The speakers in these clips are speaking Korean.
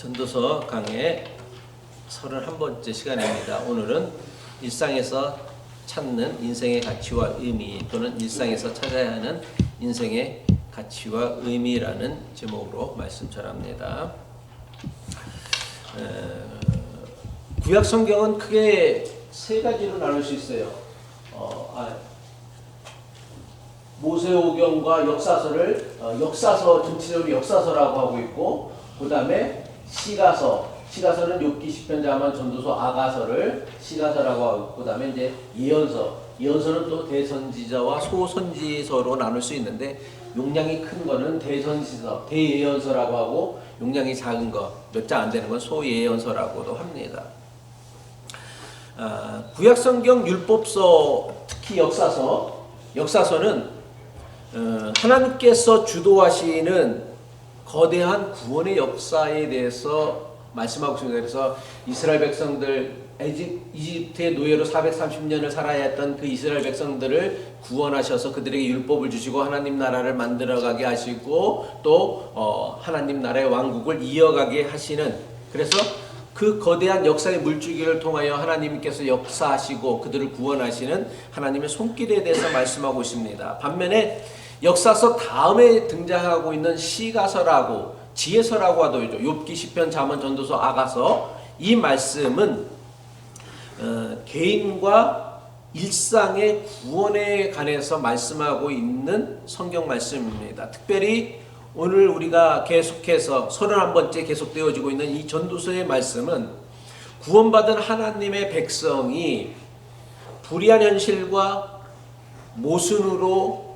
전도서 강의 31번째 시간입니다. 오늘은 일상에서 찾는 인생의 가치와 의미 또는 일상에서 찾아야 하는 인생의 가치와 의미라는 제목으로 말씀 전합니다. 에, 구약 성경은 크게 세 가지로 나눌 수 있어요. 어, 아, 모세오경과 역사서를 어, 역사서 전체적으로 역사서라고 하고 있고 그 다음에 시가서 시가서는 욥기 시편 자만 전도서 아가서를 시가서라고 하고 그 다음에 이제 예언서 예언서는 또 대선지자와 소선지서로 나눌 수 있는데 용량이 큰 거는 대선지서 대예언서라고 하고 용량이 작은 거몇장안 되는 건 소예언서라고도 합니다. 아, 구약성경 율법서 특히 역사서 역사서는 어, 하나님께서 주도하시는 거대한 구원의 역사에 대해서 말씀하고 있습니다. 그래서 이스라엘 백성들 이집트의 노예로 430년을 살아야 했던 그 이스라엘 백성들을 구원하셔서 그들에게 율법을 주시고 하나님 나라를 만들어가게 하시고 또 어, 하나님 나라의 왕국을 이어가게 하시는 그래서 그 거대한 역사의 물줄기를 통하여 하나님께서 역사하시고 그들을 구원하시는 하나님의 손길에 대해서 말씀하고 있습니다. 반면에 역사서 다음에 등장하고 있는 시가서라고 지혜서라고 하더죠. 욥기 시편 잠언 전도서 아가서 이 말씀은 어, 개인과 일상의 구원에 관해서 말씀하고 있는 성경 말씀입니다. 특별히 오늘 우리가 계속해서 31번째 계속되어지고 있는 이 전도서의 말씀은 구원받은 하나님의 백성이 불의한 현실과 모순으로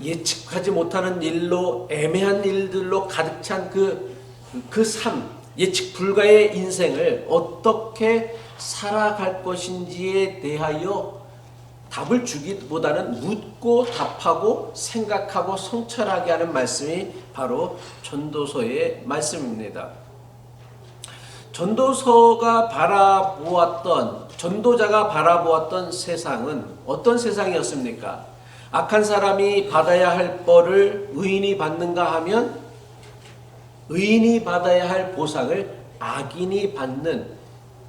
예측하지 못하는 일로 애매한 일들로 가득 찬 그 그 삶, 예측 불가의 인생을 어떻게 살아갈 것인지에 대하여 답을 주기보다는 묻고 답하고 생각하고 성찰하게 하는 말씀이 바로 전도서의 말씀입니다. 전도서가 바라보았던 전도자가 바라보았던 세상은 어떤 세상이었습니까? 악한 사람이 받아야 할 벌을 의인이 받는가 하면 의인이 받아야 할 보상을 악인이 받는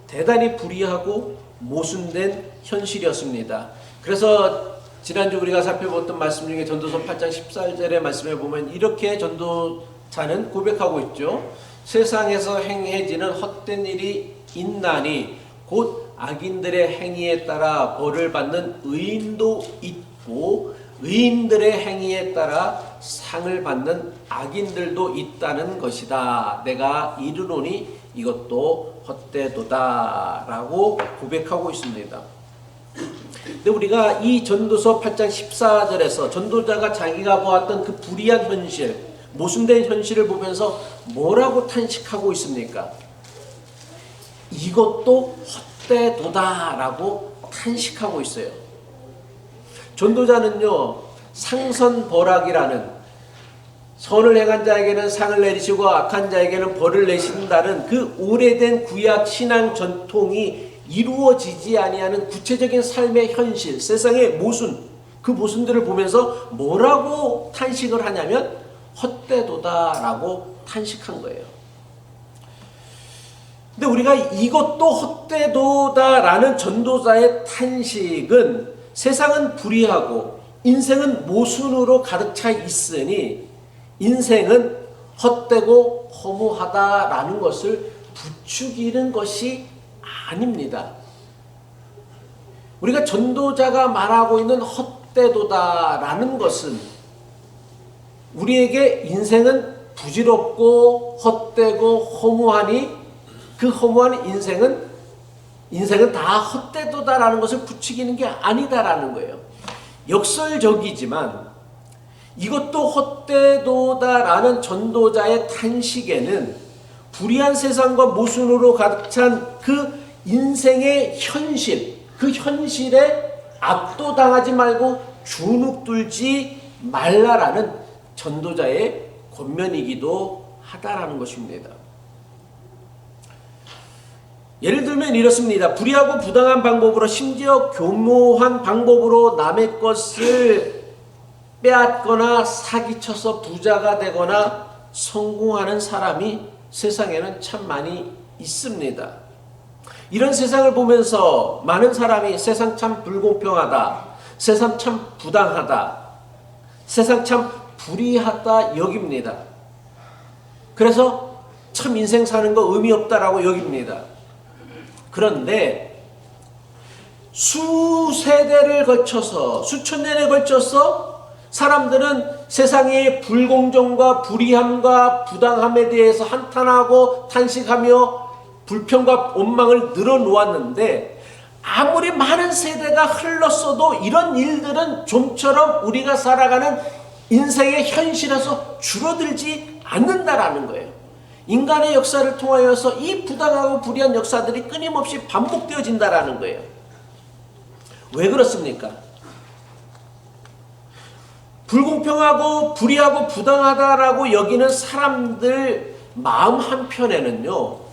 대단히 불의하고 모순된 현실이었습니다. 그래서 지난주 우리가 살펴봤던 말씀 중에 전도서 8장 14절의 말씀에 보면 이렇게 전도자는 고백하고 있죠. 세상에서 행해지는 헛된 일이 있나니 곧 악인들의 행위에 따라 벌을 받는 의인도 있 고 의인들의 행위에 따라 상을 받는 악인들도 있다는 것이다. 내가 이르노니 이것도 헛되도다라고 고백하고 있습니다. 근데 우리가 이 전도서 8장 14절에서 전도자가 자기가 보았던 그 불의한 현실, 모순된 현실을 보면서 뭐라고 탄식하고 있습니까? 이것도 헛되도다라고 탄식하고 있어요. 전도자는요, 상선벌악이라는 선을 행한 자에게는 상을 내리시고 악한 자에게는 벌을 내신다는 그 오래된 구약 신앙 전통이 이루어지지 아니하는 구체적인 삶의 현실, 세상의 모순, 그 모순들을 보면서 뭐라고 탄식을 하냐면 헛되도다라고 탄식한 거예요. 근데 우리가 이것도 헛되도다라는 전도자의 탄식은 세상은 불의하고 인생은 모순으로 가득 차 있으니 인생은 헛되고 허무하다라는 것을 부추기는 것이 아닙니다. 우리가 전도자가 말하고 있는 헛되도다라는 것은 우리에게 인생은 부질없고 헛되고 허무하니 그 허무한 인생은 인생은 다 헛되도다라는 것을 부추기는 게 아니다라는 거예요. 역설적이지만 이것도 헛되도다라는 전도자의 탄식에는 불의한 세상과 모순으로 가득 찬 그 인생의 현실, 그 현실에 압도당하지 말고 주눅들지 말라라는 전도자의 권면이기도 하다라는 것입니다. 예를 들면 이렇습니다. 불의하고 부당한 방법으로 심지어 교묘한 방법으로 남의 것을 빼앗거나 사기쳐서 부자가 되거나 성공하는 사람이 세상에는 참 많이 있습니다. 이런 세상을 보면서 많은 사람이 세상 참 불공평하다, 세상 참 부당하다, 세상 참 불의하다 여깁니다. 그래서 참 인생 사는 거 의미 없다라고 여깁니다. 그런데 수세대를 거쳐서 수천 년에 걸쳐서 사람들은 세상의 불공정과 불의함과 부당함에 대해서 한탄하고 탄식하며 불평과 원망을 늘어놓았는데 아무리 많은 세대가 흘렀어도 이런 일들은 좀처럼 우리가 살아가는 인생의 현실에서 줄어들지 않는다라는 거예요. 인간의 역사를 통하여서 이 부당하고 불의한 역사들이 끊임없이 반복되어진다라는 거예요. 왜 그렇습니까? 불공평하고 불의하고 부당하다라고 여기는 사람들 마음 한편에는요.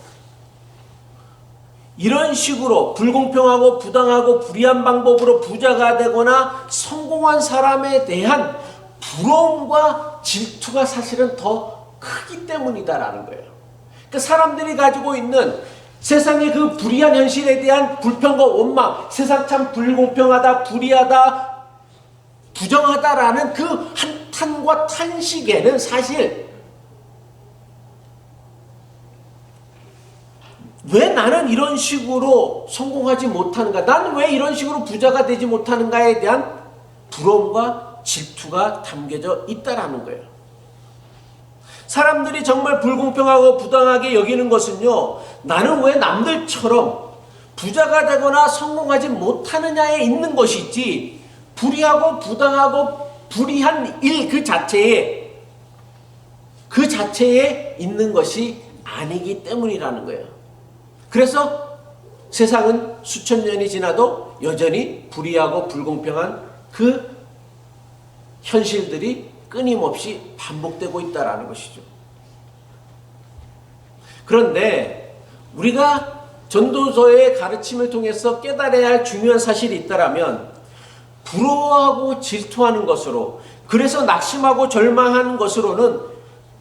이런 식으로 불공평하고 부당하고 불의한 방법으로 부자가 되거나 성공한 사람에 대한 부러움과 질투가 사실은 더 크기 때문이다라는 거예요. 그러니까 사람들이 가지고 있는 세상의 그 불의한 현실에 대한 불평과 원망, 세상 참 불공평하다, 불의하다, 부정하다라는 그 한탄과 탄식에는 사실 왜 나는 이런 식으로 성공하지 못하는가? 나는 왜 이런 식으로 부자가 되지 못하는가에 대한 부러움과 질투가 담겨져 있다라는 거예요. 사람들이 정말 불공평하고 부당하게 여기는 것은요, 나는 왜 남들처럼 부자가 되거나 성공하지 못하느냐에 있는 것이지, 불의하고 부당하고 불의한 일 그 자체에, 그 자체에 있는 것이 아니기 때문이라는 거예요. 그래서 세상은 수천 년이 지나도 여전히 불의하고 불공평한 그 현실들이 끊임없이 반복되고 있다라는 것이죠. 그런데 우리가 전도서의 가르침을 통해서 깨달아야 할 중요한 사실이 있다라면 부러워하고 질투하는 것으로 그래서 낙심하고 절망하는 것으로는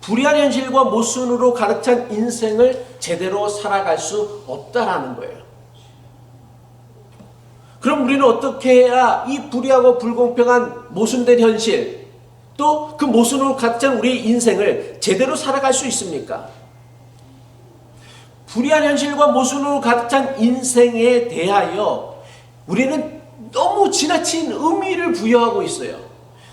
불의한 현실과 모순으로 가득 찬 인생을 제대로 살아갈 수 없다라는 거예요. 그럼 우리는 어떻게 해야 이 불의하고 불공평한 모순된 현실 또 그 모순으로 가득 찬 우리의 인생을 제대로 살아갈 수 있습니까? 불의한 현실과 모순으로 가득 찬 인생에 대하여 우리는 너무 지나친 의미를 부여하고 있어요.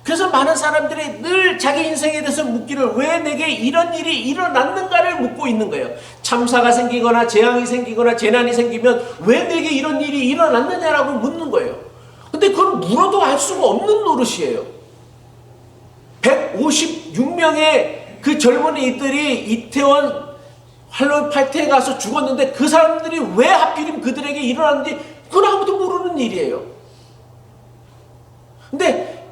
그래서 많은 사람들이 늘 자기 인생에 대해서 묻기를 왜 내게 이런 일이 일어났는가를 묻고 있는 거예요. 참사가 생기거나 재앙이 생기거나 재난이 생기면 왜 내게 이런 일이 일어났느냐라고 묻는 거예요. 근데 그걸 물어도 알 수가 없는 노릇이에요. 156명의 그 젊은이들이 이태원 할로윈 파티에 가서 죽었는데 그 사람들이 왜 하필이면 그들에게 일어났는지 그건 아무도 모르는 일이에요. 근데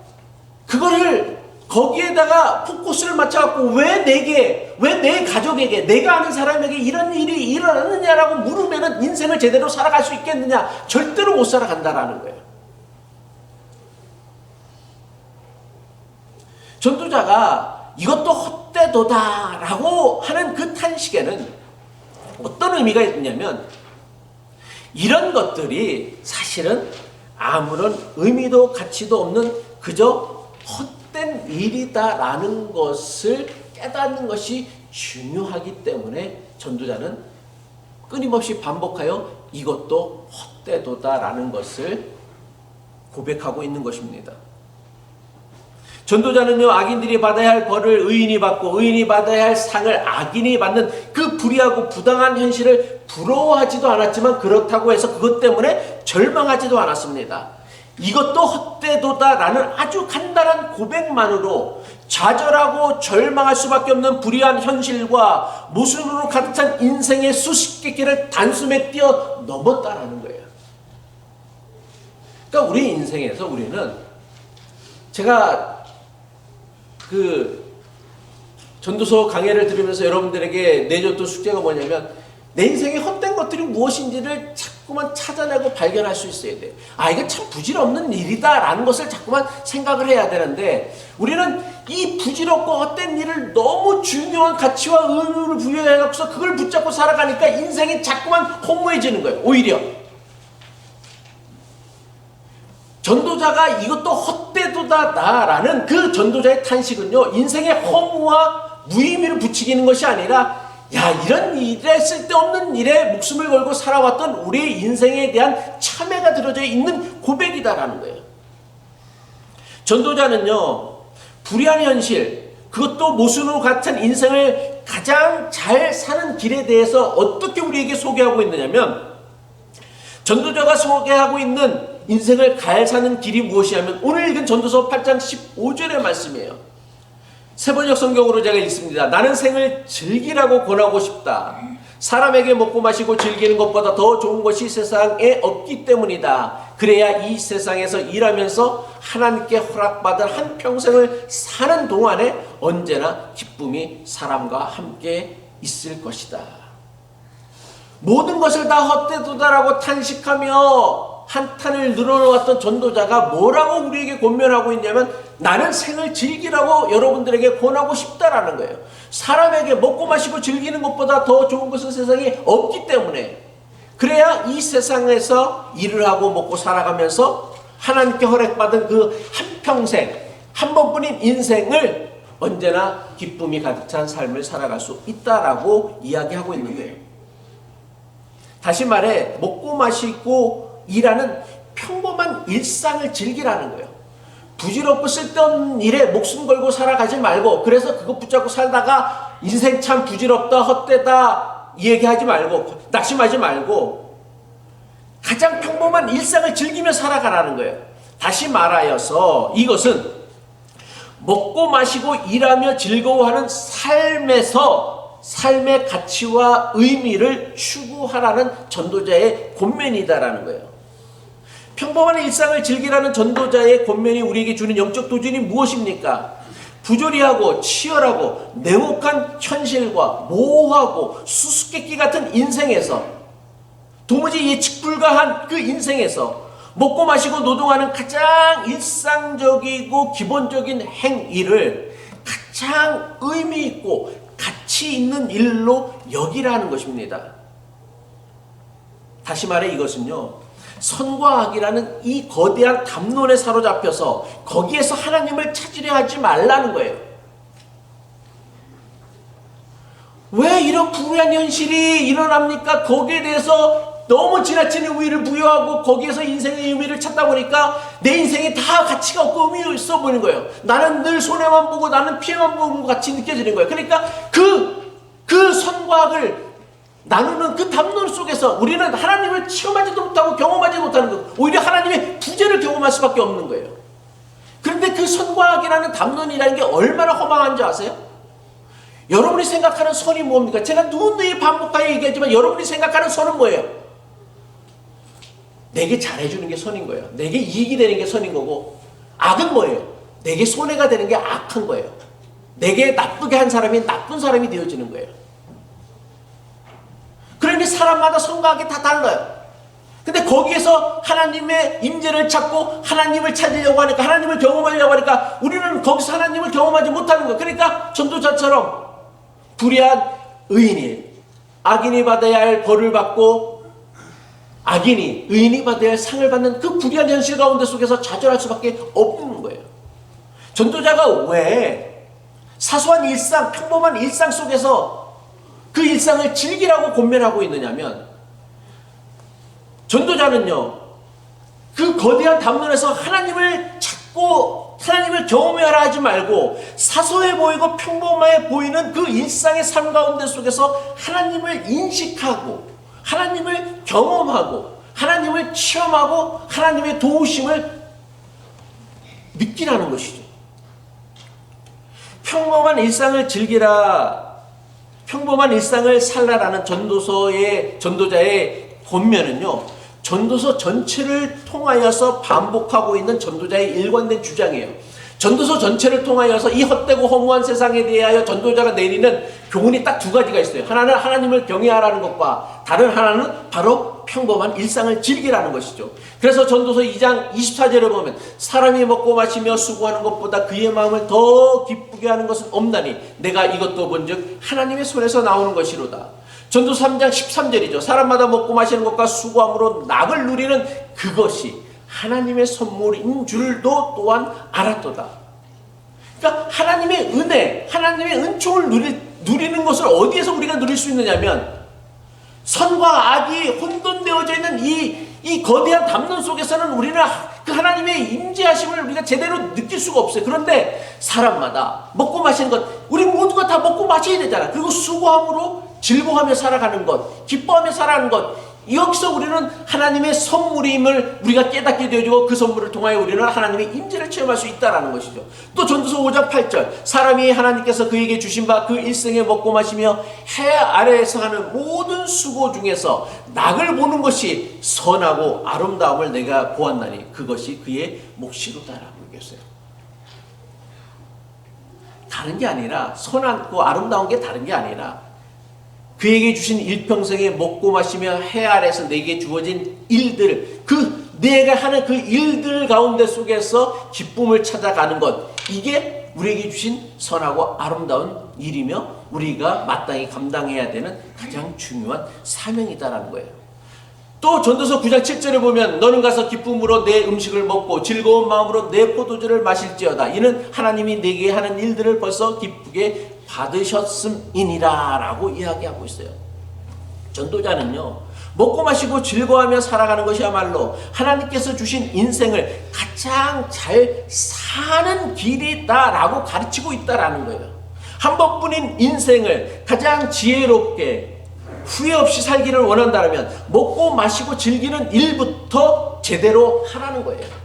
그거를 거기에다가 포커스를 맞춰갖고 왜 내게, 왜 내 가족에게, 내가 아는 사람에게 이런 일이 일어났느냐라고 물으면은 인생을 제대로 살아갈 수 있겠느냐? 절대로 못 살아간다라는 거예요. 전도자가 이것도 헛되도다라고 하는 그 탄식에는 어떤 의미가 있냐면 이런 것들이 사실은 아무런 의미도 가치도 없는 그저 헛된 일이다라는 것을 깨닫는 것이 중요하기 때문에 전도자는 끊임없이 반복하여 이것도 헛되도다라는 것을 고백하고 있는 것입니다. 전도자는요 악인들이 받아야 할 벌을 의인이 받고 의인이 받아야 할 상을 악인이 받는 그 불의하고 부당한 현실을 부러워하지도 않았지만 그렇다고 해서 그것 때문에 절망하지도 않았습니다. 이것도 헛되도다라는 아주 간단한 고백만으로 좌절하고 절망할 수밖에 없는 불의한 현실과 모순으로 가득 찬 인생의 수십 개 길을 단숨에 뛰어 넘었다라는 거예요. 그러니까 우리 인생에서 우리는 제가 그 전도서 강해를 들으면서 여러분들에게 내줬던 숙제가 뭐냐면 내 인생에 헛된 것들이 무엇인지를 자꾸 자꾸만 찾아내고 발견할 수 있어야 돼요. 아, 이게 참 부질없는 일이다라는 것을 자꾸만 생각을 해야 되는데 우리는 이 부질없고 헛된 일을 너무 중요한 가치와 의무를 부여해갖고서 그걸 붙잡고 살아가니까 인생이 자꾸만 허무해지는 거예요. 오히려. 전도자가 이것도 헛 되도다라는 그 전도자의 탄식은요 인생의 허무와 무의미를 부추기는 것이 아니라 야 이런 일에 쓸데없는 일에 목숨을 걸고 살아왔던 우리의 인생에 대한 참회가 들어져 있는 고백이다라는 거예요. 전도자는요 불의한 현실 그것도 모순으로 같은 인생을 가장 잘 사는 길에 대해서 어떻게 우리에게 소개하고 있느냐면 전도자가 소개하고 있는 인생을 잘 사는 길이 무엇이냐면 오늘 읽은 전도서 8장 15절의 말씀이에요. 세번역 성경으로 제가 읽습니다. 나는 생을 즐기라고 권하고 싶다. 사람에게 먹고 마시고 즐기는 것보다 더 좋은 것이 세상에 없기 때문이다. 그래야 이 세상에서 일하면서 하나님께 허락받은 한 평생을 사는 동안에 언제나 기쁨이 사람과 함께 있을 것이다. 모든 것을 다 헛되도다라고 탄식하며 한탄을 늘어놓았던 전도자가 뭐라고 우리에게 권면하고 있냐면 나는 생을 즐기라고 여러분들에게 권하고 싶다라는 거예요. 사람에게 먹고 마시고 즐기는 것보다 더 좋은 것은 세상에 없기 때문에 그래야 이 세상에서 일을 하고 먹고 살아가면서 하나님께 허락받은 그 한평생 한 번뿐인 인생을 언제나 기쁨이 가득 찬 삶을 살아갈 수 있다라고 이야기하고 있는 거예요. 다시 말해 먹고 마시고 일하는 평범한 일상을 즐기라는 거예요. 부질없고 쓸데없는 일에 목숨 걸고 살아가지 말고 그래서 그거 붙잡고 살다가 인생 참 부질없다 헛되다 이 얘기하지 말고 낙심하지 말고 가장 평범한 일상을 즐기며 살아가라는 거예요. 다시 말하여서 이것은 먹고 마시고 일하며 즐거워하는 삶에서 삶의 가치와 의미를 추구하라는 전도자의 권면이다라는 거예요. 평범한 일상을 즐기라는 전도자의 권면이 우리에게 주는 영적 도전이 무엇입니까? 부조리하고 치열하고 냉혹한 현실과 모호하고 수수께끼 같은 인생에서 도무지 예측 불가한 그 인생에서 먹고 마시고 노동하는 가장 일상적이고 기본적인 행위를 가장 의미 있고 가치 있는 일로 여기라는 것입니다. 다시 말해 이것은요. 선과 악이라는 이 거대한 담론에 사로잡혀서 거기에서 하나님을 찾으려 하지 말라는 거예요. 왜 이런 불우한 현실이 일어납니까? 거기에 대해서 너무 지나친 의미를 부여하고 거기에서 인생의 의미를 찾다 보니까 내 인생이 다 가치가 없고 의미 있어 보이는 거예요. 나는 늘 손해만 보고 나는 피해만 보는 것 같이 느껴지는 거예요. 그러니까 그, 그 선과 악을 나누는 그 담론 속에서 우리는 하나님을 체험하지도 못하고 경험하지 못하는 것, 오히려 하나님의 부재를 경험할 수밖에 없는 거예요. 그런데 그 선과 악이라는 담론이라는 게 얼마나 허망한 줄 아세요? 여러분이 생각하는 선이 뭡니까? 제가 누누이 반복하여 얘기하지만 여러분이 생각하는 선은 뭐예요? 내게 잘해주는 게 선인 거예요. 내게 이익이 되는 게 선인 거고, 악은 뭐예요? 내게 손해가 되는 게 악한 거예요. 내게 나쁘게 한 사람이 나쁜 사람이 되어지는 거예요. 그러니 사람마다 선각이 다 달라요. 근데 거기에서 하나님의 임재를 찾고 하나님을 찾으려고 하니까 하나님을 경험하려고 하니까 우리는 거기서 하나님을 경험하지 못하는 거예요. 그러니까 전도자처럼 불의한 의인이 악인이 받아야 할 벌을 받고 악인이 의인이 받아야 할 상을 받는 그 불의한 현실 가운데 속에서 좌절할 수밖에 없는 거예요. 전도자가 왜 사소한 일상, 평범한 일상 속에서 그 일상을 즐기라고 권면하고 있느냐면 전도자는요 그 거대한 담론에서 하나님을 찾고 하나님을 경험하라 하지 말고 사소해 보이고 평범해 보이는 그 일상의 삶 가운데 속에서 하나님을 인식하고 하나님을 경험하고 하나님을 체험하고 하나님의 도우심을 느끼라는 것이죠. 평범한 일상을 즐기라 평범한 일상을 살라라는 전도서의 전도자의 권면은요. 전도서 전체를 통하여서 반복하고 있는 전도자의 일관된 주장이에요. 전도서 전체를 통하여서 이 헛되고 허무한 세상에 대하여 전도자가 내리는 교훈이 딱 두 가지가 있어요. 하나는 하나님을 경외하라는 것과 다른 하나는 바로 평범한 일상을 즐기라는 것이죠. 그래서 전도서 2장 24절에 보면 사람이 먹고 마시며 수고하는 것보다 그의 마음을 더 기쁘게 하는 것은 없나니 내가 이것도 본즉 하나님의 손에서 나오는 것이로다. 전도 3장 13절이죠. 사람마다 먹고 마시는 것과 수고함으로 낙을 누리는 그것이 하나님의 선물인 줄도 또한 알았도다. 그러니까 하나님의 은혜, 하나님의 은총을 누리, 누리는 것을 어디에서 우리가 누릴 수 있느냐면 선과 악이 혼돈되어져 있는 이, 이 거대한 담론 속에서는 우리는 그 하나님의 임재하심을 우리가 제대로 느낄 수가 없어요. 그런데 사람마다 먹고 마시는 것, 우리 모두가 다 먹고 마셔야 되잖아. 그리고 수고함으로 즐거워하며 살아가는 것, 기뻐하며 살아가는 것. 여기서 우리는 하나님의 선물임을 우리가 깨닫게 되어지고 그 선물을 통하여 우리는 하나님의 임재를 체험할 수 있다라는 것이죠. 또 전도서 5장 8절 사람이 하나님께서 그에게 주신 바 그 일생에 먹고 마시며 해 아래에서 하는 모든 수고 중에서 낙을 보는 것이 선하고 아름다움을 내가 보았나니 그것이 그의 몫이로다라고 얘기했어요. 다른 게 아니라 선하고 아름다운 게 다른 게 아니라 그에게 주신 일평생에 먹고 마시며 해 아래서 내게 주어진 일들 그 내가 하는 그 일들 가운데 속에서 기쁨을 찾아가는 것 이게 우리에게 주신 선하고 아름다운 일이며 우리가 마땅히 감당해야 되는 가장 중요한 사명이다라는 거예요. 또 전도서 9장 7절에 보면 너는 가서 기쁨으로 내 음식을 먹고 즐거운 마음으로 내 포도주를 마실지어다. 이는 하나님이 내게 하는 일들을 벌써 기쁘게 받으셨음이니라 라고 이야기하고 있어요. 전도자는요. 먹고 마시고 즐거워하며 살아가는 것이야말로 하나님께서 주신 인생을 가장 잘 사는 길이다라고 가르치고 있다라는 거예요. 한 번뿐인 인생을 가장 지혜롭게 후회 없이 살기를 원한다면 먹고 마시고 즐기는 일부터 제대로 하라는 거예요.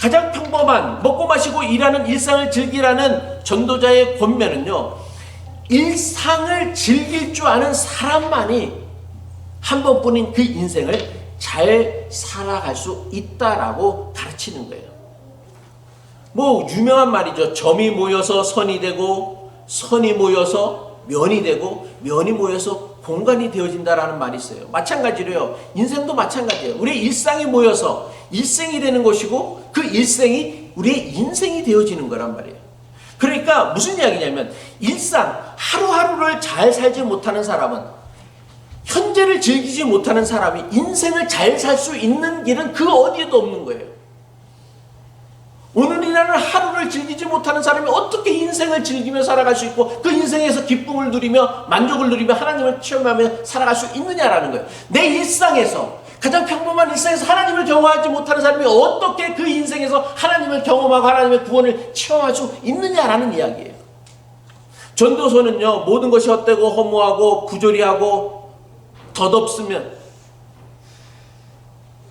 가장 평범한 먹고 마시고 일하는 일상을 즐기라는 전도자의 권면은요. 일상을 즐길 줄 아는 사람만이 한 번뿐인 그 인생을 잘 살아갈 수 있다라고 가르치는 거예요. 뭐 유명한 말이죠. 점이 모여서 선이 되고 선이 모여서 면이 되고 면이 모여서 공간이 되어진다라는 말이 있어요. 마찬가지로요. 인생도 마찬가지예요. 우리의 일상이 모여서 일생이 되는 것이고 그 일생이 우리의 인생이 되어지는 거란 말이에요. 그러니까 무슨 이야기냐면 일상 하루하루를 잘 살지 못하는 사람은 현재를 즐기지 못하는 사람이 인생을 잘 살 수 있는 길은 그 어디에도 없는 거예요. 오늘이라는 하루를 즐기지 못하는 사람이 어떻게 인생을 즐기며 살아갈 수 있고 그 인생에서 기쁨을 누리며 만족을 누리며 하나님을 체험하며 살아갈 수 있느냐라는 거예요. 내 일상에서 가장 평범한 일상에서 하나님을 경험하지 못하는 사람이 어떻게 그 인생에서 하나님을 경험하고 하나님의 구원을 체험할 수 있느냐라는 이야기예요. 전도서는요 모든 것이 헛되고 허무하고 부조리하고 덧없으면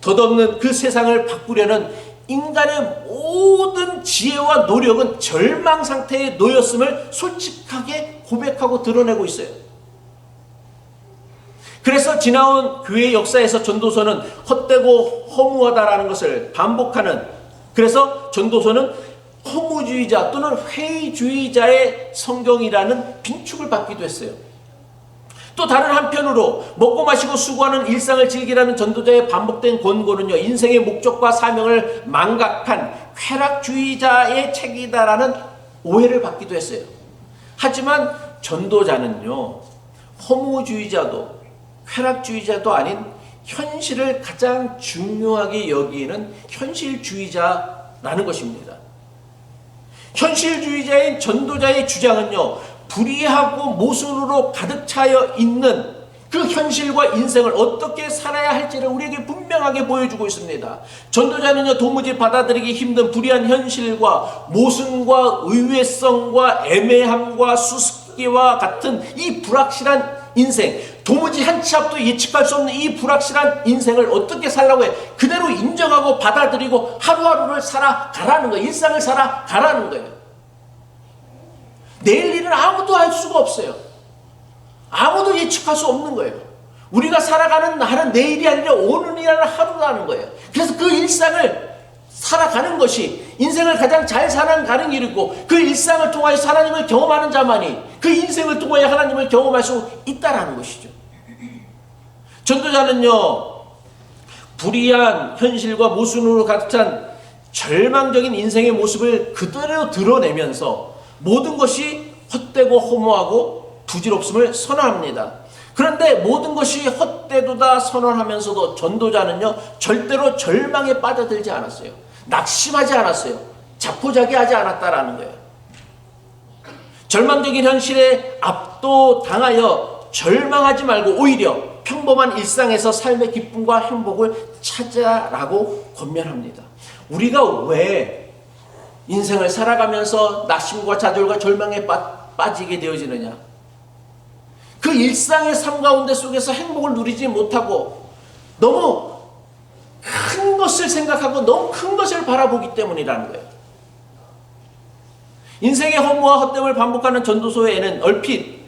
덧없는 그 세상을 바꾸려는 인간의 모든 지혜와 노력은 절망 상태에 놓였음을 솔직하게 고백하고 드러내고 있어요. 그래서 지나온 교회 역사에서 전도서는 헛되고 허무하다라는 것을 반복하는 그래서 전도서는 허무주의자 또는 회의주의자의 성경이라는 빈축을 받기도 했어요. 또 다른 한편으로 먹고 마시고 수고하는 일상을 즐기라는 전도자의 반복된 권고는요 인생의 목적과 사명을 망각한 쾌락주의자의 책이다라는 오해를 받기도 했어요. 하지만 전도자는요 허무주의자도 쾌락주의자도 아닌 현실을 가장 중요하게 여기는 현실주의자라는 것입니다. 현실주의자인 전도자의 주장은요 불의하고 모순으로 가득 차여 있는 그 현실과 인생을 어떻게 살아야 할지를 우리에게 분명하게 보여주고 있습니다. 전도자는요, 도무지 받아들이기 힘든 불의한 현실과 모순과 의외성과 애매함과 수수께와 같은 이 불확실한 인생, 도무지 한 치 앞도 예측할 수 없는 이 불확실한 인생을 어떻게 살라고 해? 그대로 인정하고 받아들이고 하루하루를 살아가라는 거예요. 일상을 살아가라는 거예요. 내일 일은 아무도 알 수가 없어요. 아무도 예측할 수 없는 거예요. 우리가 살아가는 날은 내일이 아니라 오늘이라는 하루라는 거예요. 그래서 그 일상을 살아가는 것이 인생을 가장 잘 살아가는 길이고 그 일상을 통하여 하나님을 경험하는 자만이 그 인생을 통하여 하나님을 경험할 수 있다라는 것이죠. 전도자는요, 불의한 현실과 모순으로 가득 찬 절망적인 인생의 모습을 그대로 드러내면서 모든 것이 헛되고 허무하고 부질없음을 선언합니다. 그런데 모든 것이 헛되도다 선언하면서도 전도자는요, 절대로 절망에 빠져들지 않았어요. 낙심하지 않았어요. 자포자기하지 않았다라는 거예요. 절망적인 현실에 압도당하여 절망하지 말고 오히려 평범한 일상에서 삶의 기쁨과 행복을 찾아라고 권면합니다. 우리가 왜 인생을 살아가면서 낙심과 좌절과 절망에 빠, 빠지게 되어지느냐? 그 일상의 삶 가운데 속에서 행복을 누리지 못하고 너무 큰 것을 생각하고 너무 큰 것을 바라보기 때문이라는 거예요. 인생의 허무와 헛됨을 반복하는 전도서에는 얼핏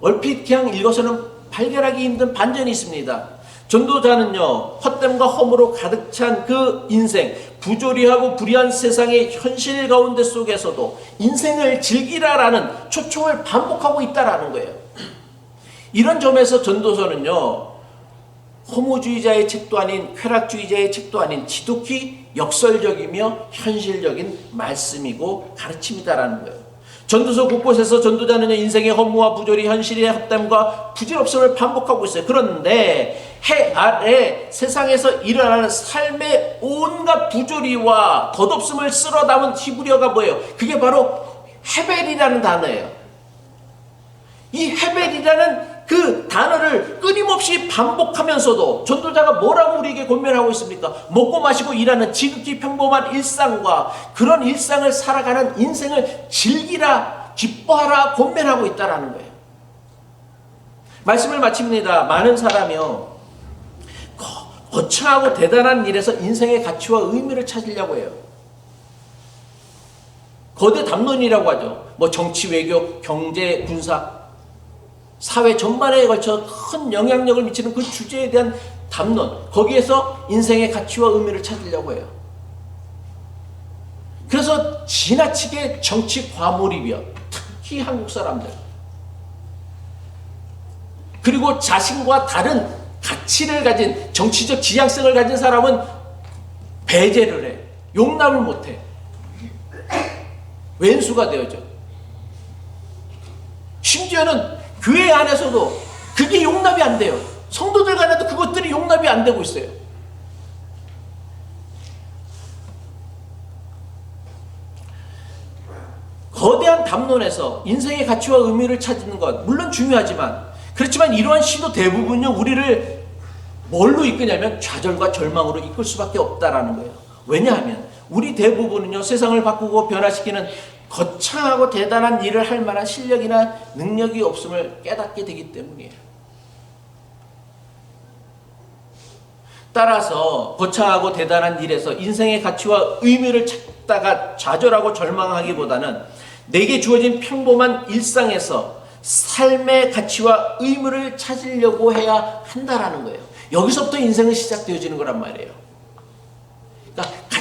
얼핏 그냥 읽어서는 발견하기 힘든 반전이 있습니다. 전도자는요 헛됨과 허무로 가득 찬 그 인생 부조리하고 불의한 세상의 현실 가운데 속에서도 인생을 즐기라라는 초청을 반복하고 있다라는 거예요. 이런 점에서 전도서는요 허무주의자의 책도 아닌 쾌락주의자의 책도 아닌 지독히 역설적이며 현실적인 말씀이고 가르침이다라는 거예요. 전도서 곳곳에서 전도자는 인생의 허무와 부조리, 현실의 헛됨과 부질없음을 반복하고 있어요. 그런데 해 아래 세상에서 일어나는 삶의 온갖 부조리와 덧없음을 쓸어 담은 히브리어가 뭐예요? 그게 바로 헤벨이라는 단어예요. 이 헤벨이라는 그 단어를 끊임없이 반복하면서도 전도자가 뭐라고 우리에게 권면하고 있습니까? 먹고 마시고 일하는 지극히 평범한 일상과 그런 일상을 살아가는 인생을 즐기라, 기뻐하라 권면하고 있다라는 거예요. 말씀을 마칩니다. 많은 사람이요. 거- 거창하고 대단한 일에서 인생의 가치와 의미를 찾으려고 해요. 거대 담론이라고 하죠. 뭐 정치, 외교, 경제, 군사, 사회 전반에 걸쳐 큰 영향력을 미치는 그 주제에 대한 담론, 거기에서 인생의 가치와 의미를 찾으려고 해요. 그래서 지나치게 정치 과몰입이요. 특히 한국 사람들. 그리고 자신과 다른 가치를 가진 정치적 지향성을 가진 사람은 배제를 해. 용납을 못 해. 왼수가 되어져. 심지어는 교회 안에서도 그게 용납이 안 돼요. 성도들 간에도 그것들이 용납이 안 되고 있어요. 거대한 담론에서 인생의 가치와 의미를 찾는 것 물론 중요하지만 그렇지만 이러한 시도 대부분요 우리를 뭘로 이끄냐면 좌절과 절망으로 이끌 수밖에 없다라는 거예요. 왜냐하면 우리 대부분은요 세상을 바꾸고 변화시키는 거창하고 대단한 일을 할 만한 실력이나 능력이 없음을 깨닫게 되기 때문이에요. 따라서 거창하고 대단한 일에서 인생의 가치와 의미를 찾다가 좌절하고 절망하기보다는 내게 주어진 평범한 일상에서 삶의 가치와 의미를 찾으려고 해야 한다라는 거예요. 여기서부터 인생은 시작되어지는 거란 말이에요.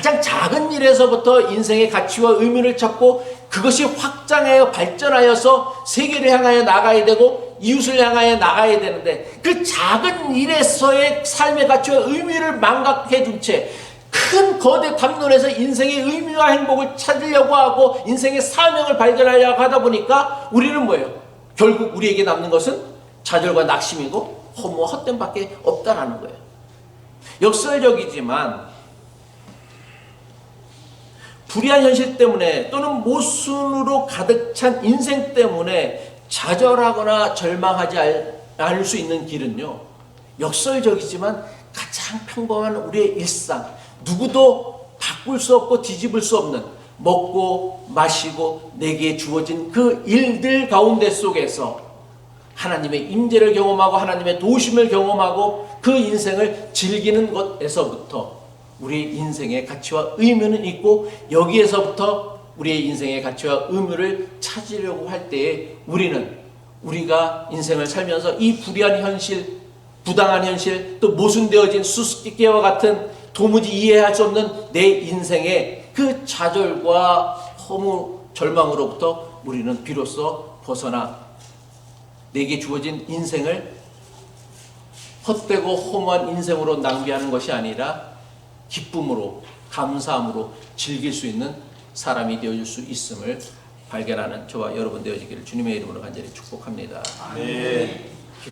가장 작은 일에서부터 인생의 가치와 의미를 찾고 그것이 확장하여 발전하여서 세계를 향하여 나가야 되고 이웃을 향하여 나가야 되는데 그 작은 일에서의 삶의 가치와 의미를 망각해 둔 채 큰 거대 담론에서 인생의 의미와 행복을 찾으려고 하고 인생의 사명을 발견하려고 하다 보니까 우리는 뭐예요? 결국 우리에게 남는 것은 좌절과 낙심이고 허무와 헛됨밖에 없다라는 거예요. 역설적이지만 불의한 현실 때문에 또는 모순으로 가득 찬 인생 때문에 좌절하거나 절망하지 않을 수 있는 길은요. 역설적이지만 가장 평범한 우리의 일상, 누구도 바꿀 수 없고 뒤집을 수 없는 먹고 마시고 내게 주어진 그 일들 가운데 속에서 하나님의 임재를 경험하고 하나님의 도심을 경험하고 그 인생을 즐기는 것에서부터 우리의 인생의 가치와 의미는 있고 여기에서부터 우리의 인생의 가치와 의미를 찾으려고 할 때에 우리는 우리가 인생을 살면서 이 불의한 현실, 부당한 현실, 또 모순되어진 수수께끼와 같은 도무지 이해할 수 없는 내 인생의 그 좌절과 허무, 절망으로부터 우리는 비로소 벗어나 내게 주어진 인생을 헛되고 허무한 인생으로 낭비하는 것이 아니라 기쁨으로 감사함으로 즐길 수 있는 사람이 되어줄 수 있음을 발견하는 저와 여러분 되어지기를 주님의 이름으로 간절히 축복합니다. 아멘.